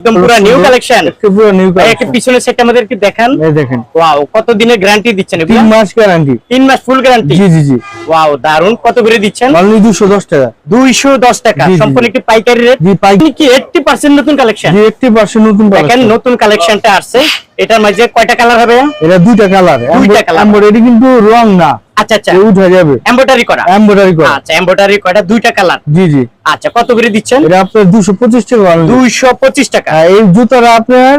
একদম পুরো new collection পুরো নিউ কালেকশন পিছনের সেট আমাদেরকে দেখান। এই দেখেন। ওয়াও কত দিনের গ্যারান্টি দিচ্ছেন তিন এগুলো মাস গ্যারান্টি তিন মাস ফুল গ্যারান্টি জি জি জি। ওয়াও দারুণ কত করে দিচ্ছেন? অনলি দুশো দশ টাকা। দুইশো দশ টাকা। জি, জি, সম্পূর্ণ। একটি পাইকারি রেট জি পাই কি এইটটি পার্সেন্ট নতুন কালেকশন জি এইটটি পার্সেন্ট নতুন দেখেন collection। নতুন কালেকশনটা আসছে। এটার মাঝে কয়টা কালার হবে? এটা দুইটা কালার দুইটা colour। এমব্রয়ডারি কিন্তু রং না। আচ্ছা আচ্ছা। উঠে যাবে। এমব্রয়ডারি করা। এমব্রয়ডারি করা। আচ্ছা এমব্রয়ডারি কয়টা? দুইটা কালার জি জি। আচ্ছা কত করে দিচ্ছেন? এটা আপনার দুশো পঁচিশ টাকা only। দুইশো পঁচিশ টাকা। আর এই জুতাটা আপনার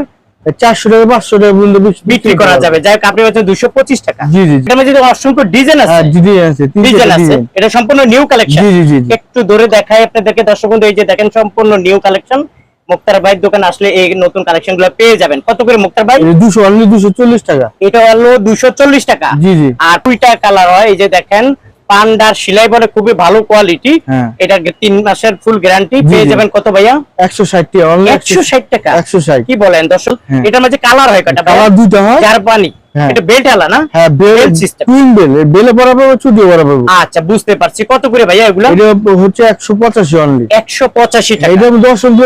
চারশো টাকা পাঁচশো টাকা পর্যন্ত বিক্রি- করা যাবে। যাই হোক আপনি বলছেন দুইশো পঁচিশ টাকা। জি জি মধ্যে অসংখ্য ডিজাইন আছে। হ্যাঁ ডিজাইন আছে। ডিজাইন আছে। এটা সম্পূর্ণ নিউ কালেকশন। একটু ধরে দেখাই আপনাদেরকে। দর্শক বন্ধু এই যে দেখেন সম্পূর্ণ নিউ কালেকশন মুক্তার ভাই দোকান আসলে এই নতুন কালেকশনগুলো পেয়ে যাবেন। কত করে মুক্তার ভাই? দুশো অনলি দুশো চল্লিশ টাকা। এটা হলো দুশো চল্লিশ টাকা। জি জি। আর দুইটা কালার হয় এই যে দেখেন পান্ডার সেলাই বলে খুবই ভালো কোয়ালিটি হ্যাঁ। এটা তিন মাসের ফুল গ্যারান্টি পেয়ে যাবেন কত ভাইয়া? একশো ষাট টাকা একশো ষাট টাকা। একশো ষাট। কি বলেন দর্শক? হ্যাঁ। এটার মাঝে কালার হয় কটা কালার দুইটা হয়। জারপানি। এটা বেল্ট আলা না? হ্যাঁ বেল পাবো চুটিয়ে আচ্ছা বুঝতে পারছি। কত করে ভাইয়া এগুলো? এটা হচ্ছে অনলি টাকা। এটা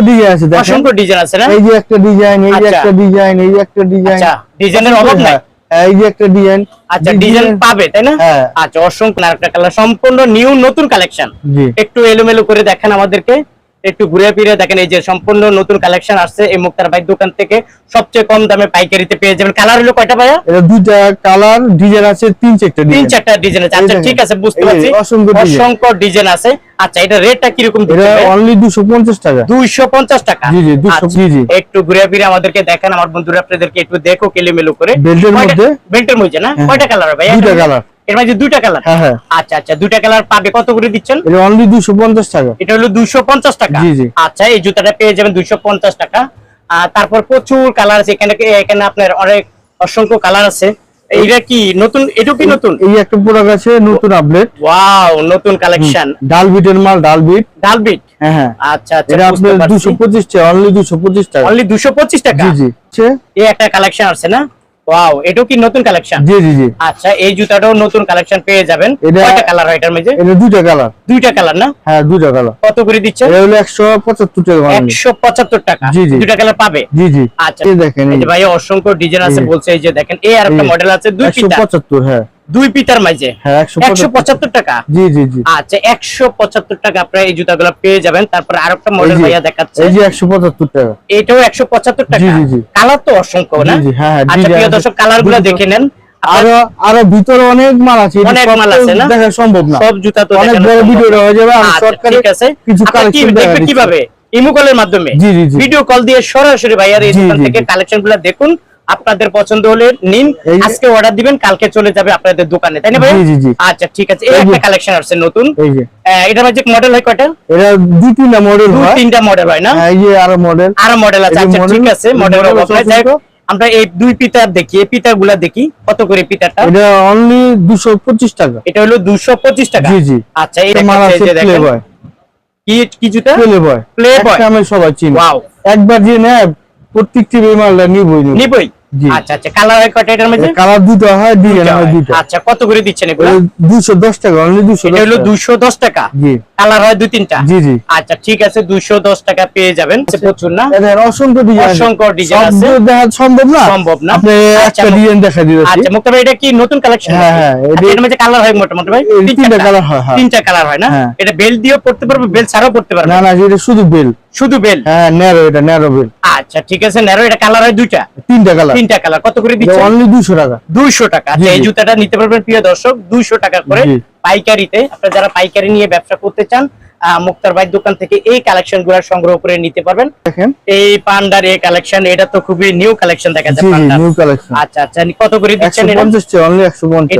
ডিজাইন আছে দেখেন। ডিজাইন আছে না? এই যে একটা ডিজাইন এই যে আচ্ছা। একটা ডিজাইন এই যে একটা ডিজাইন আচ্ছা ডিজাইনের অভাব নাই? এই যে একটা ডিজাইন আচ্ছা ডিজাইন পাবে তাই না? হ্যাঁ। আচ্ছা অসংখ্য কালার সম্পূর্ণ নিউ নতুন কালেকশন একটু এলোমেলো করে দেখেন আমাদেরকে। একটু ঘুরে ফিরে দেখেন এই যে সম্পূর্ণ নতুন কালেকশন আসছে এই মুক্তার ভাই দোকান থেকে। সবচেয়ে কম দামে পাইকারিতে পেয়ে যাবেন। কালার হলো কয়টা ভাইয়া? এটা দুইটা কালার ডিজাইন আছে তিন চারটা তিন চারটা ডিজাইন আছে। আচ্ছা ঠিক আছে বুঝতে পারছি। অসংখ্য। ডিজাইন আছে। আচ্ছা এটা রেটটা কি কীরকম এটা অনলি দুশো পঞ্চাশ টাকা। দুইশো পঞ্চাশ টাকা। জি, জি, 200 আচ্ছা, জি, জি। একটু ঘুরে ফিরে আমাদেরকে দেখেন। আমার বন্ধুরা আপনাদেরকে একটু দেখো কেলেমেলো করে। বেল্টের মধ্যে? বেল্টের মধ্যে না? হ্যাঁ, কয়টা কালার ভাই দুইটা colour। এর মধ্যে দুইটা কালার হ্যাঁ হ্যাঁ। আচ্ছা আচ্ছা দুইটা কালার পাবে। কত করে দিচ্ছেন? এটা অনলি টাকা। এটা হলো দুইশো পঞ্চাশ টাকা। জি, জি। আচ্ছা এই জুতাটা পেয়ে যাবেন দুইশো পঞ্চাশ টাকা। আর তারপর প্রচুর কালার আছে। এখানে এখানে আপনার অনেক অসংখ্য কালার আছে। এইটা কি নতুন? এটা কি নতুন? এই একটা প্রোডাক্ট আছে নতুন আপডেট ওয়াও নতুন কালেকশন ডাল বিটের মাল ডাল বিট ডালবিট? হ্যাঁ হ্যাঁ। আচ্ছা আচ্ছা এটা আপনার পারছি। দুশো পঁচিশ টাকা অনলি টাকা। অনলি দুশো পঁচিশ টাকা? জি জি। এই একটা কালেকশন আছে না? ওয়াও এটাও কি নতুন কালেকশন জি জি জি। আচ্ছা এই জুতাটাও নতুন কালেকশন পেয়ে যাবেন। কয়টা কালার হয় এটার মধ্যে? এটা দুইটা কালার দুইটা কালার না? হ্যাঁ দুইটা কালার কত করে দিচ্ছেন এটা হলো একশো পঁচাত্তর টাকা only। একশো পঁচাত্তর টাকা। জি, জি। দুইটা কালার পাবে? জি জি। আচ্ছা। এই দেখেন এই যে ভাই অসংখ্য ডিজাইন আছে বলছে এই যে দেখেন এই আর একটা মডেল আছে দুই পিতা হ্যাঁ। দুই পিতার মাঝে। হ্যাঁ একশো পঁচাত্তর টাকা। জি জি জি। আচ্ছা একশো পঁচাত্তর টাকা আপনারা এই জুতাগুলো পেয়ে যাবেন। তারপর আর একটা মডেল ভাইয়া দেখাচ্ছে। এই যে একশো পঁচাত্তর টাকা। এটাও একশো পঁচাত্তর টাকা। কালার তো অসংখ্য না? হ্যাঁ, হ্যাঁ, আচ্ছা প্রিয় দর্শক কালারগুলো দেখে নেন। আরও আরও ভিতরে অনেক মাল আছে অনেক মাল আছে না? দেখা সম্ভব না। সব জুতা তো অনেক বড় ভিডিও হয়ে যাবে আমি আচ্ছা, ঠিক আছে। কিছু কালেকশন দেখবেন কীভাবে? ইমো কলের মাধ্যমে। ভিডিও কল দিয়ে সরাসরি ভাইয়ার এই দোকান থেকে কালেকশনগুলো দেখুন। আপনাদের পছন্দ হলে নিন। আজকে অর্ডার দিবেন কালকে চলে যাবে আপনাদের দোকানে তাই না ভাই। আচ্ছা ঠিক আছে। এই একটা কালেকশন আসছে নতুন। যে। আহ, মডেল হয় কয়টা? এটা দুই তিনটা মডেল দুই হয়। তিনটা মডেল হয় না? হ্যাঁ, এই যে আরও মডেল আরও মডেল আছে। আচ্ছা ঠিক আছে মডেল অভাব নাই। আছে যাই আমরা এই দুই পিতার দেখি। এই পিতারগুলা দেখি। কত করে পিতারটা এটা অনলি দুশো পঁচিশ টাকা। এটা হলো দুশো পঁচিশ টাকা। জি, জি। আচ্ছা এই দেখাচ্ছে, আছে যে প্লে বয় কি কি প্লে বয়? আমি সবাই চিনি। Wow. একবার যে নেয় প্রত্যেকটি এই মালটা নিবই। নিবই? আচ্ছা আচ্ছা কালার হয় কয়টা এটার মধ্যে? কালার দুটো হয় হয় দুটো আচ্ছা কত করে দিচ্ছেন এগুলো? দুশো দশ টাকা অনলি দুশো এটা হলো দুশো দশ টাকা? জি। কালার হয় দুই তিনটা? জি জি। আচ্ছা ঠিক আছে দুশো দশ টাকা পেয়ে যাবেন। প্রচুর না? অসংখ্য ডিজাইন অসংখ্য design আছে। সম্ভব না? সম্ভব না। আপনি আচ্ছা, একটা ডিজাইন দেখা আচ্ছা মুক্তা ভাই এটা কি নতুন কালেকশন হ্যাঁ, হ্যাঁ, এর মধ্যে কালার হয় মোটামুটি ভাই তিনটা colour হয়, হ্যাঁ। তিনটা কালার হয় না? হ্যাঁ। এটা বেল দিয়েও পড়তে পারবে বেল ছাড়াও পড়তে পারবে? না না এটা শুধু বেল শুধু বেল হ্যাঁ ন্যারো এটা ন্যারো বেল আচ্ছা ঠিক আছে ন্যারো এটা কালার হয় দুইটা? তিনটা কালার তিনটা কালার কত করে দিচ্ছেন? অনলি দুশো টাকা। দুইশো টাকা। আচ্ছা, এই জুতাটা নিতে পারবেন প্রিয় দর্শক দুইশো টাকা করে। পাইকারিতে আপনারা যারা পাইকারি নিয়ে ব্যবসা করতে চান মুক্তার ভাই দোকান থেকে এই কালেকশনগুলো সংগ্রহ করে নিতে পারবেন। এই পান্ডার এই কালেকশন এটা তো খুবই নিউ কালেকশন দেখা যায় নিউ কালেকশন আচ্ছা আচ্ছা কত করে দিচ্ছেন এটা? টাকা অনলি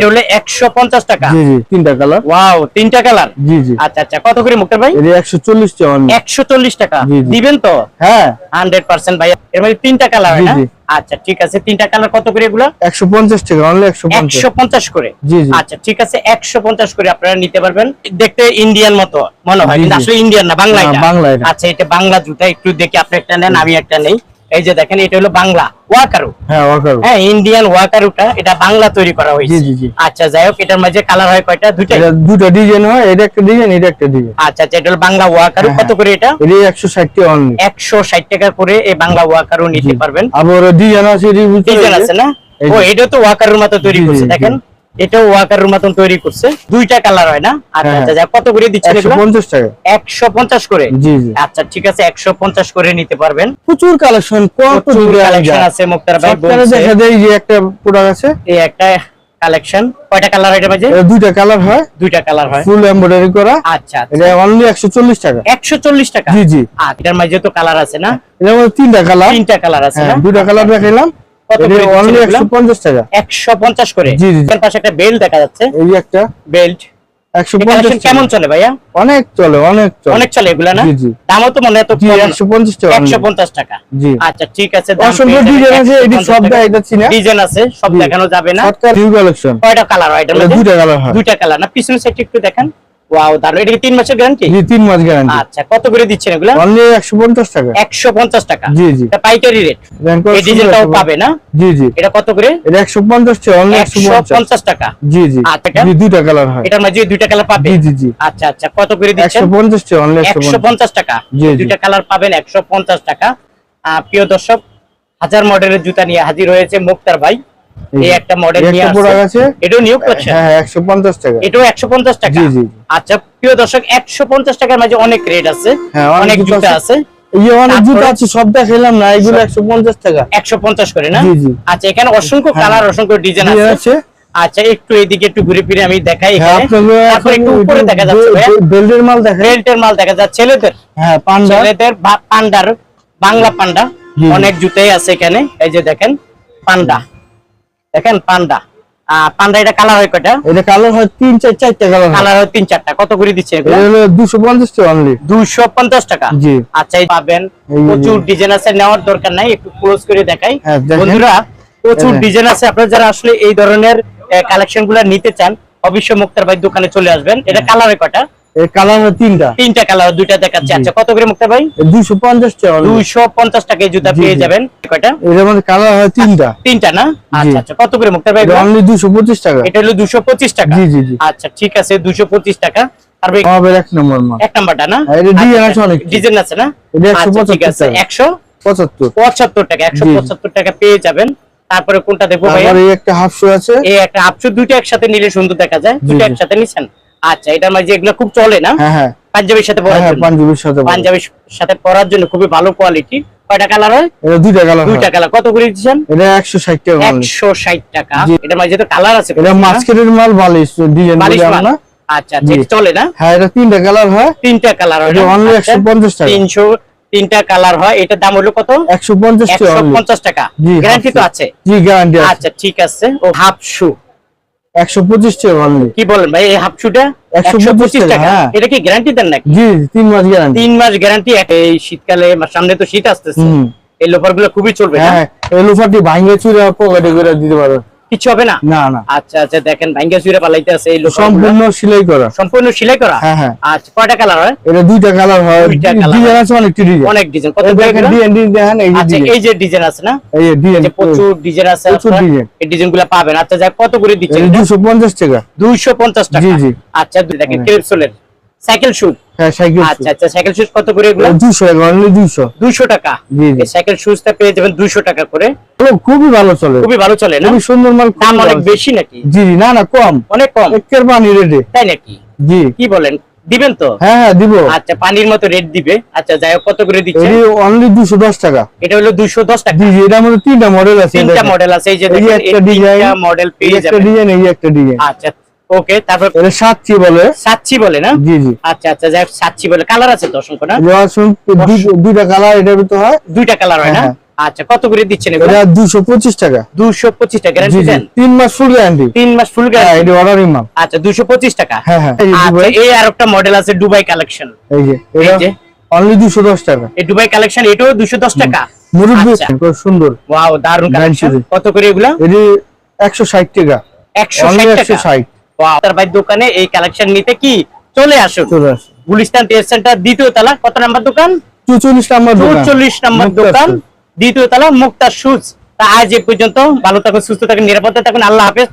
হলো একশো পঞ্চাশ টাকা। জি জি তিনটা কালার ওয়াও তিনটা কালার জি জি। আচ্ছা আচ্ছা কত করে মুক্তার ভাই? এটা একশো চল্লিশ টাকা অনলি একশো চল্লিশ টাকা। জি, জি। দিবেন তো? হ্যাঁ। হান্ড্রেড পার্সেন্ট ভাই এর মধ্যে তিনটা কালার হয়? না আচ্ছা ঠিক আছে তিনটা কালার কত করে এগুলো? একশো পঞ্চাশ টাকা অনলি একশো পঞ্চাশ। একশো পঞ্চাশ করে। জি, জি। আচ্ছা ঠিক আছে একশো পঞ্চাশ করে আপনারা নিতে পারবেন। দেখতে ইন্ডিয়ান মতো মনে হয়। কিন্তু জি। আসলে ইন্ডিয়ান না বাংলা বাংলা আচ্ছা এটা বাংলা জুতা একটু দেখে আপনি একটা নেন আমি একটা নেই। এই যে দেখেন এটা হলো বাংলা ওয়াকারু। হ্যাঁ ওয়াকার। হ্যাঁ ইন্ডিয়ান ওয়াকারুটা এটা বাংলা তৈরি করা হয়েছে। জি, জি, জি। আচ্ছা যাই হোক এটার মাঝে কালার হয় কয়টা? দুইটাই এটা দুটো ডিজাইন হয় এটা একটা ডিজাইন এটা একটা ডিজাইন আচ্ছা আচ্ছা এটা হলো বাংলা ওয়াকারু। হ্যাঁ, কত করে এটা? এটা একশো ষাট টাকা অনলি একশো ষাট টাকা করে এই বাংলা ওয়াকারু নিতে পারবেন। আবার ডিজাইন আছে ডিজাইন আছে না? ও এটা তো ওয়াকারুর মতো তৈরি করছে জি, দেখেন এটাও ওয়াকারুর মতন তৈরি করছে। দুইটা কালার হয় না? আচ্ছা হ্যাঁ, আচ্ছা কত করে দিচ্ছেন একশো এগুলো পঞ্চাশ টাকা। করে? জি জি। আচ্ছা ঠিক আছে একশো পঞ্চাশ করে নিতে পারবেন। প্রচুর কালেকশন কত কালেকশন আছে মুক্তার ভাই সপ্তাহে দেখা যায় যে একটা প্রোডাক্ট আছে। এই একটা কালেকশন কয়টা কালার এটা দুইটা কালার হয়। দুইটা কালার হয়। ফুল এমব্রয়ডারি করা। আচ্ছা এটা অনলি চল্লিশ টাকা। একশো চল্লিশ টাকা? জি জি। আর এটার মাঝে তো কালার আছে না? মধ্যে তিনটা কালার তিনটা কালার আছে হ্যাঁ না? দুইটা কালার দেখাইলাম। কেমন চলে ভাইয়া? অনেক চলে অনেক চলে। অনেক চলে এগুলা না। দামও তো মনে হয় একশো পঞ্চাশ টাকা একশো পঞ্চাশ টাকা। আচ্ছা ঠিক আছে ডিজাইন আছে এটি সব ডিজাইন আছে সব দেখানো যাবে না। কয়টা কালার হয়? দুইটা কালার দুইটা কালার না? পিছনের সাইড একটু দেখেন। ওয়াও দারুণ এটা কি তিন মাসের গ্যারান্টি জি তিন মাস গ্যারান্টি আচ্ছা কত করে দিচ্ছেন এগুলা? অনলি টাকা। একশো পঞ্চাশ টাকা। জি জি। এটা পাইকারি রেট এই ডিজাইনটাও পাবে না? জি জি। এটা কত করে? এটা একশো পঞ্চাশ টাকা। অনলি জি জি। আচ্ছা, জি দুইটা কালার হয়। এটার মাঝে দুইটা কালার পাবে? জি জি জি। আচ্ছা আচ্ছা কত করে দিচ্ছেন? টাকা। অনলি। দুইটা কালার পাবেন একশো পঞ্চাশ টাকা। আহ, প্রিয় দর্শক হাজার মডেলের জুতা নিয়ে হাজির হয়েছে মুক্তার ভাই। এই একটা মডেল নিয়ে আছে। এটাও নিয়োগ করছেন হ্যাঁ হ্যাঁ একশো পঞ্চাশ টাকা। এটাও একশো পঞ্চাশ টাকা? জি, জি। আচ্ছা প্রিয় দর্শক একশো পঞ্চাশ টাকার মাঝে অনেক রেট আছে হ্যাঁ, অনেক জুতা আছে। আছে। এই যে অনেক তারপরে- জুতো আছে সব দেখাইলাম না এগুলো একশো পঞ্চাশ টাকা। একশো পঞ্চাশ করে না। আচ্ছা এখানে অসংখ্য হ্যাঁ। কালার অসংখ্য ডিজাইন আছে। আচ্ছা একটু এদিকে একটু ঘুরে ফিরে আমি দেখাই হ্যাঁ এখানে। তারপর একটু উপরে দেখা যাচ্ছে। বেল্টের মাল দেখেন বেল্টের মাল দেখা যাচ্ছে ছেলেদের। হ্যাঁ পান্ডা ছেলেদের বা- পান্ডার বাংলা পান্ডা অনেক জুতাই আছে এখানে। এই যে দেখেন পান্ডা। দেখেন পান্ডা। পান্ডা এটা কালার হয় কয়টা? এটা কালার হয় তিন চার চারটা কালার কালার হয় তিন চারটা। কত করে দিচ্ছে দুশো পঞ্চাশ টাকা অনলি দুইশো পঞ্চাশ টাকা? জি। আচ্ছা পাবেন। প্রচুর ডিজাইন আছে নেওয়ার দরকার নাই একটু ক্লোজ করে দেখাই। হ্যাঁ, বন্ধুরা প্রচুর হ্যাঁ। ডিজাইন আছে। আপনারা যারা আসলে এই ধরনের কালেকশনগুলা নিতে চান অবশ্যই মুক্তার ভাই দোকানে চলে আসবেন। এটা হ্যাঁ। কালার হয় কয়টা? এর কালার তিনটা। তিনটা কালার দুইটা দেখাচ্ছে। আচ্ছা কত করে ভাই? টাকা। টাকায় জুতা পেয়ে যাবেন। কয়টা? এটার মধ্যে কালার হয় তিনটা। তিনটা না? আচ্ছা আচ্ছা। কত করে ভাই অনলি টাকা। এটা হলো দুশো পঁচিশ টাকা? জি, জি, জি। আচ্ছা ঠিক আছে দুশো পঁচিশ টাকা। আর ভাই আমাদের এক নম্বর মাল। এক নাম্বারটা না? হ্যাঁ, এটা ডিজাইন আছে অনেক। ডিজাইন আছে না? এটা আচ্ছা, ঠিক আছে। টাকা। একশো পঁচাত্তর। পঁচাত্তর টাকা একশো জি, জি। পঁচাত্তর টাকা পেয়ে যাবেন। তারপরে কোনটা দেখব এই একটা হাফ শু আছে। এই একটা দুইটা একসাথে নিলে সুন্দর দেখা যায়। জি, দুইটা একসাথে নিছেন? আচ্ছা এটার মাঝে এগুলো খুব চলে না? হ্যাঁ হ্যাঁ। পাঞ্জাবির সাথে হ্যাঁ, পরার জন্য? পাঞ্জাবির সাথে পাঞ্জাবির সাথে পরার জন্য খুবই ভালো কোয়ালিটি কয়টা কালার হয়? এটা দুইটা কালার দুইটা কালার কত করে দিচ্ছেন? এটা টাকা কালার আছে এটা মাস্কেটের মাল বালিশ ডিজাইন বালিশ বলি আচ্ছা জি। আচ্ছা চলে না? হ্যাঁ এটা তিনটা কালার হয়। তিনটা কালার হয় এটা আচ্ছা, 150 টাকা। তিনশো তিনটা কালার হয়। এটার দাম হলো কত? একশো পঞ্চাশ টাকা গ্যারান্টি তো আছে। shoe। জি গ্যারান্টি আছে। আচ্ছা ঠিক আছে। ও হাফ শু একশো পঁচিশ টাকা অনলি কি বলেন ভাই এই হাফ শুটা 125 125 টাকা হ্যাঁ। এটা কি গ্যারান্টি দেন নাকি? জি তিন মাস গ্যারান্টি তিন মাস গ্যারান্টি এই শীতকালে সামনে তো শীত আসতেছে। এই লোফারগুলো খুবই চলবে হ্যাঁ এই লোফারটি ভাঙে চুরে পকেটে করে দিতে পারো কিছু হবে না? না না। আচ্ছা আচ্ছা দেখেন ভাঙ্গা চুরে পালাইতে আছে এই সম্পূর্ণ সেলাই করা। সম্পূর্ণ সেলাই করা? হ্যাঁ, হ্যাঁ। আচ্ছা কয়টা কালার হয়? এটা দুইটা কালার হয়। ডিজাইন আছে অনেকটি ডিজাইন। অনেক ডিজাইন। কত দেখেন? ডিজাইন দেখেন এই যে আচ্ছা ডিজাইন। এই যে ডিজাইন আছে না? এই যে ডিজাইন যে প্রচুর ডিজাইন আছে প্রচুর design। এই ডিজাইনগুলো পাবেন। আচ্ছা যাক কত করে দিচ্ছেন এটা? দুশো পঞ্চাশ টাকা। দুইশো পঞ্চাশ টাকা। জি, জি। আচ্ছা দেখেন হ্যাঁ। ক্রেপসোলের সাইকেল শুট হ্যাঁ সাইকেল আচ্ছা আচ্ছা সাইকেল কত করে এগুলো? দুশো টাকা অনলি দুশো দুইশো টাকা। জি। সাইকেল শুজটা পেয়ে যাবেন দুইশো টাকা করে। খুবই ভালো চলে। খুবই ভালো চলে না? খুবই সুন্দর মাল দাম অনেক বেশি নাকি? জি জি না না কম। অনেক কম। একের পানি রেডি তাই নাকি? জি। কি বলেন? দিবেন তো? হ্যাঁ হ্যাঁ দিব। আচ্ছা পানির মতো রেট দিবে। আচ্ছা যাই হোক কত করে দিচ্ছে? এটি অনলি দুশো দশ টাকা। এটা হলো দুইশো দশ টাকা। জি এটার মধ্যে তিনটা মডেল আছে। তিনটা মডেল আছে এই যে দেখেন একটা ডিজাইন মডেল এই পেয়ে একটা ডিজাইন এই একটা ডিজাইন আচ্ছা ওকে তারপর এটা সাতচি বলে। সাচ্ছি বলে না? জি জি। আচ্ছা আচ্ছা যাই হোক সাচ্ছি বলে। কালার আছে তো অসংখ্য না? দুইটা কালার এটার ভিতরে হয়। দুইটা কালার হয় না? হ্যাঁ। আচ্ছা কত করে দিচ্ছেন এটা দুশো পঁচিশ টাকা। দুশো পঁচিশ টাকা জি গ্যারান্টি দেন? তিন মাস ফুল গ্যারান্টি তিন মাস ফুল হ্যাঁ গ্যারান্টি এটা অর্ডারিং মাল। আচ্ছা দুশো পঁচিশ টাকা? হ্যাঁ, হ্যাঁ। আচ্ছা। এই আর একটা মডেল আছে দুবাই কালেকশন এই যে এই এটা যে। অনলি দুশো দশ টাকা। এই দুবাই কালেকশন এটাও দুশো দশ টাকা? মুরব্বী আচ্ছা। খুব সুন্দর। ওয়াও দারুণ কালেকশন। কত করে এগুলা? এটি একশো ষাট টাকা। একশো অনলি ষাট একশো টাকা? ষাট। ওয়াও তার ভাই দোকানে এই কালেকশন নিতে কি চলে আসুন? গুলিস্তান টেস্ট সেন্টার দ্বিতীয় তলা কত নাম্বার দোকান? চুচল্লিশ নাম্বার চুচল্লিশ নাম্বার দোকান। দ্বিতীয় তলা মুক্তার সুজ তা আজ এ পর্যন্ত ভালো থাকুন সুস্থ থাকুন নিরাপদে থাকুন। আল্লাহ হাফেজ।